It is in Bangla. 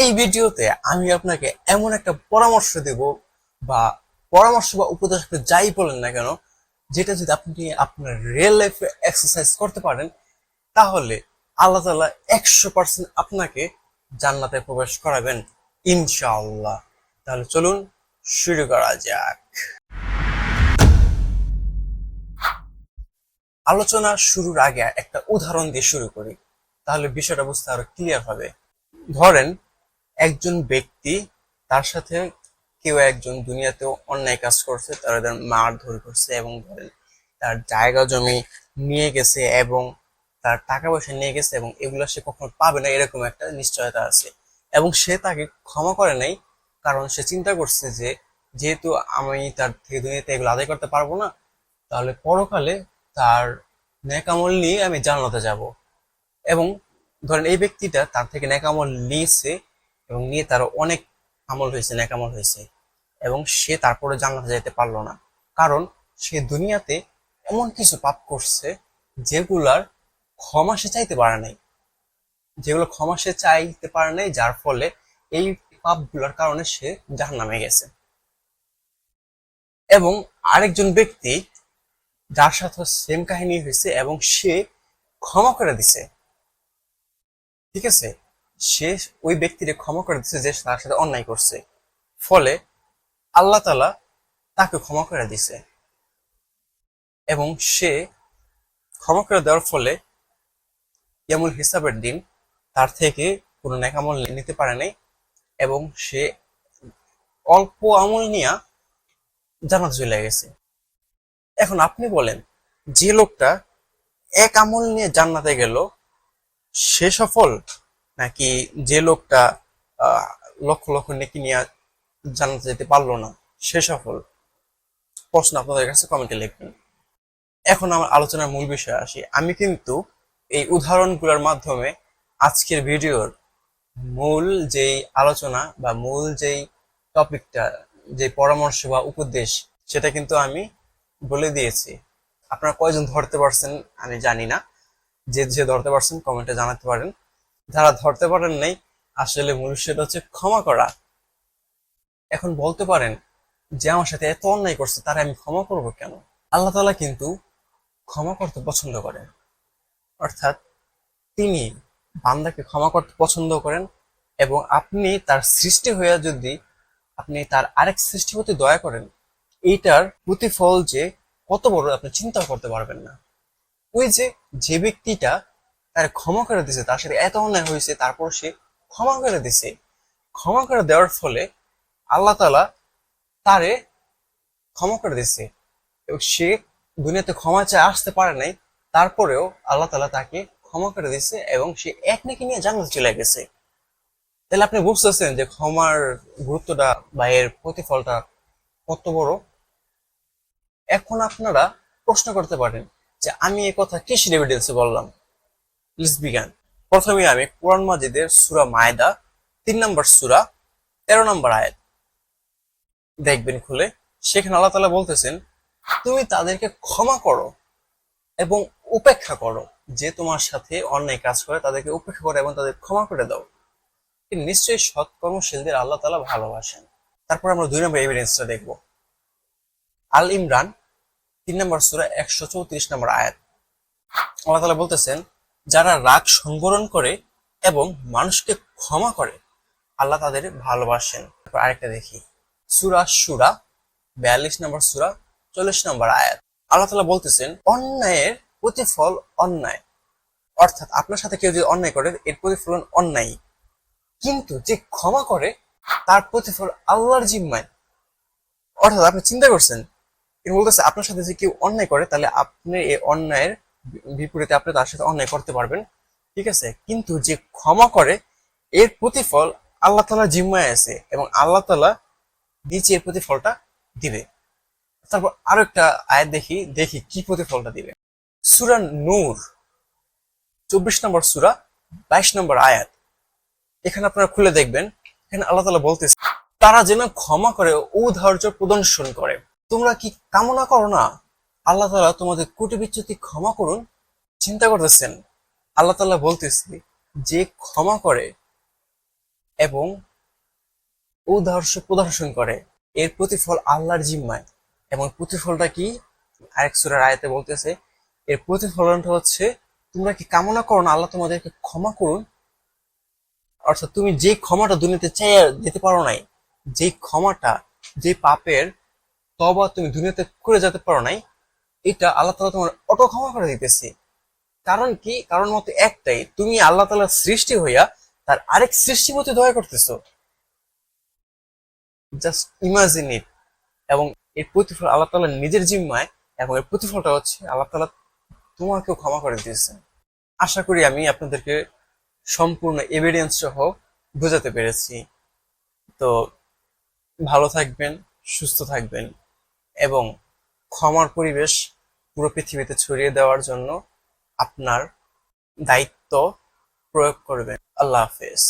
এই ভিডিওতে আমি আপনাকে এমন একটা পরামর্শ দেব বা পরামর্শ বা উপদেশ যাই বলেন না কেন, যেটা যদি আপনি আপনার রিয়েল লাইফে এক্সারসাইজ করতে পারেন, তাহলে আল্লাহ তাআলা একশো পার্সেন্ট আপনাকে জান্নাতে প্রবেশ করাবেন, ইনশাআল্লাহ। তাহলে চলুন শুরু করা যাক। আলোচনা শুরুর আগে একটা উদাহরণ দিয়ে শুরু করি, তাহলে বিষয়টা বুঝতে আরও ক্লিয়ার হবে। ধরেন একজন ব্যক্তি, তার সাথে কেউ একজন দুনিয়াতেও অন্যায় কাজ করছে, তারা মারধর করছে এবং তার জায়গা জমি নিয়ে গেছে এবং তার টাকা পয়সা নিয়ে গেছে এবং এগুলো সে কখনো পাবে না, এরকম একটা নিশ্চয়তা আছে। এবং সে তাকে ক্ষমা করে নাই, কারণ সে চিন্তা করছে যে, যেহেতু আমি তার থেকে দুনিয়াতে এগুলো আদায় করতে পারব না, তাহলে পরকালে তার নেকামল নিয়ে আমি জান্নাতে যাব। এবং ধরেন এই ব্যক্তিটা তার থেকে নেকামল নিয়েছে এবং নিয়ে তার অনেক আমল হয়েছে নেকামল হয়েছে। এবং সে তারপরে জান্নাতে যেতে পারল না। কারণ সে দুনিয়াতে এমন কিছু পাপ করছে যেগুলার ক্ষমা সে চাইতে পারে নাই। যেগুলো ক্ষমা সে চাইতে পারে নাই, যার ফলে এই পাপগুলোর কারণে সে জাহান্নামে গেছে। এবং আরেকজন ব্যক্তি যার সাথে সেম কাহিনী হয়েছে এবং সে ক্ষমা করে দিছে। ঠিক আছে? সে ওই ব্যক্তিকে ক্ষমা করে দিছে যে তার সাথে অন্যায় করছে। ফলে আল্লাহ তালা তাকে ক্ষমা করে দিছে। এবং সে ক্ষমা করে দেওয়ার ফলে ইয়ামুল হিসাবের দিন তার থেকে কোনো নেকামল নিতে পারে নাই এবং সে অল্প আমল নিয়ে জানাতে চলে গেছে। এখন আপনি বলেন, যে লোকটা এক আমল নিয়ে জান্নাতে গেল, সে সফল নাকি যে লোকটা লক্ষ লক্ষ নেকি নিয়ে জান্নাতে যেতে পারল না, সে সফল প্রশ্ন আপনাদের কাছে কমেন্টে লিখবেন। এখন আমার আলোচনার মূল বিষয়ে আসি। আমি কিন্তু এই উদাহরণগুলোর মাধ্যমে আজকের ভিডিওর মূল যেই আলোচনা বা মূল যেই টপিকটা, যে পরামর্শ বা উপদেশ, সেটা কিন্তু আমি বলে দিয়েছি। আপনারা কয়জন ধরতে পারছেন আমি জানি না। যে যে ধরতে পারছেন কমেন্টে জানাতে পারেন। যারা ধরতে পারেন নাই, আসলে মূল হচ্ছে ক্ষমা করা। এখন বলতে পারেন যে আমার সাথে এত অন্যায় করছে, তারা আমি ক্ষমা করব কেন? আল্লাহ তাআলা কিন্তু ক্ষমা করতে পছন্দ করেন। অর্থাৎ তিনি বান্দাকে ক্ষমা করতে পছন্দ করেন এবং আপনি তার সৃষ্টি হয়ে যদি আপনি তার আরেক সৃষ্টি প্রতি দয়া করেন, এইটার প্রতিফল যে কত বড় আপনি চিন্তা করতে পারবেন না। ওই যে যে ব্যক্তিটা তার ক্ষমা করে দিছে, তার সাথে এত অন্যায় হয়েছে তারপর সে ক্ষমা করে দিছে। ক্ষমা করে দেওয়ার ফলে আল্লাহ তালা তারে ক্ষমা করে দিছে। এবং সে দুনিয়াতে ক্ষমা চায়, আসতে পারে নাই, তারপরেও আল্লাহ তালা তাকে ক্ষমা করে দিছে এবং সে এক নাকি নিয়ে জান্নাতে চলে গেছে। তাহলে আপনি বুঝতেছেন যে ক্ষমার গুরুত্বটা বা এর প্রতিফলটা কত বড়? এখন আপনারা প্রশ্ন করতে পারেন যে আমি এই কথা কৃষি এভিডেন্সে বললাম? প্লিজ বিজ্ঞান প্রথমে আমি কোরআন মাজিদের সুরা মায়দা, তিন নম্বর সুরা, তেরো নম্বর আয়াত দেখবেন খুলে। সেখানে আল্লাহ তালা বলতেছেন, তুমি তাদেরকে ক্ষমা করো এবং উপেক্ষা করো যে তোমার সাথে অন্যায় কাজ করে তাদেরকে উপেক্ষা করো এবং তাদের ক্ষমা করে দাও। নিশ্চয়ই সৎ কর্মশীলদের আল্লাহ তালা ভালোবাসেন। তারপর আমরা দুই নম্বর এভিডেন্সটা দেখব। আল ইমরান তিন নম্বর সুরা, একশো চৌত্রিশ নম্বর আয়াত। আল্লাহ তালা বলতেছেন যারা রাগ সংবরণ করে এবং মানুষকে ক্ষমা করে, আল্লাহ তাদের ভালোবাসেন। আরেকটা দেখি। সুরা সুরা বিয়াল্লিশ নম্বর সুরা, চল্লিশ নম্বর আয়াত। আল্লাহ তালা বলতেছেন, অন্যায়ের প্রতিফল অন্যায়। অর্থাৎ আপনার সাথে কেউ যদি অন্যায় করে, এর প্রতিফলন অন্যায় কিন্তু যে ক্ষমা করে, তার প্রতিফল আল্লাহর জিম্মায়। অর্থাৎ আপনি চিন্তা করছেন বলতেছে, আপনার সাথে যে কেউ অন্যায় করে, তাহলে আপনি এই অন্যায়ের বিপরীতে আপনি তার সাথে অন্যায় করতে পারবেন, ঠিক আছে? কিন্তু যে ক্ষমা করে, এর প্রতিফল আল্লাহ তালা জিম্মায় আছে এবং আল্লাহ তালা নিচে এর প্রতিফলটা দিবে। তারপর আরও একটা আয়াত দেখি দেখি কি প্রতিফলটা দিবে। সুরা নূর, চব্বিশ নম্বর সুরা, বাইশ নম্বর আয়াত। এখানে আপনারা খুলে দেখবেন, এখানে আল্লাহ তালা বলতেছে, তারা যেন ক্ষমা করে, ঔদার্য প্রদর্শন করে। তোমরা কি কামনা করো না? আল্লাহ তালা তোমাদের কোটি বিচ্যুতি ক্ষমা করুন, চিন্তা করতেছেন, আল্লাহ তালা বলতেছে যে ক্ষমা করে এবং ঔদার্য প্রদর্শন করে, এর প্রতিফল আল্লাহর জিম্মায়। এবং প্রতিফলটা কি? আরেক সুরার আয়াতে বলতেছে, এর প্রতিফলনটা হচ্ছে তোমরা কি কামনা করো না আল্লাহ তোমাদেরকে ক্ষমা করুন? অর্থাৎ তুমি যে ক্ষমাটা দুনিয়াতে চাইয়া দিতে পারো নাই, যে ক্ষমাটা যে পাপের তবা তুমি দুনিয়াতে করে যেতে পারো নাই এটা আল্লাহ তালা তোমার অটো ক্ষমা করে দিতেছে। কারণ কি? কারণ মতো একটাই, তুমি আল্লাহ তালার সৃষ্টি হইয়া তার আরেক সৃষ্টির প্রতি দয়া করতেছো। জাস্ট ইমাজিন ইট এবং এর প্রতিফল আল্লাহ তালা নিজের জিম্মায়, এবং এর প্রতিফলটা হচ্ছে আল্লাহ তালা তোমাকেও ক্ষমা করে দিয়েছে আশা করি আমি আপনাদেরকে সম্পূর্ণ এভিডেন্স সহ বোঝাতে পেরেছি। তো ভালো থাকবেন, সুস্থ থাকবেন, এবং ক্ষমার পরিবেশ পুরো পৃথিবীতে ছড়িয়ে দেওয়ার জন্য আপনার দায়িত্ব প্রয়োগ করবেন। আল্লাহ হাফেজ।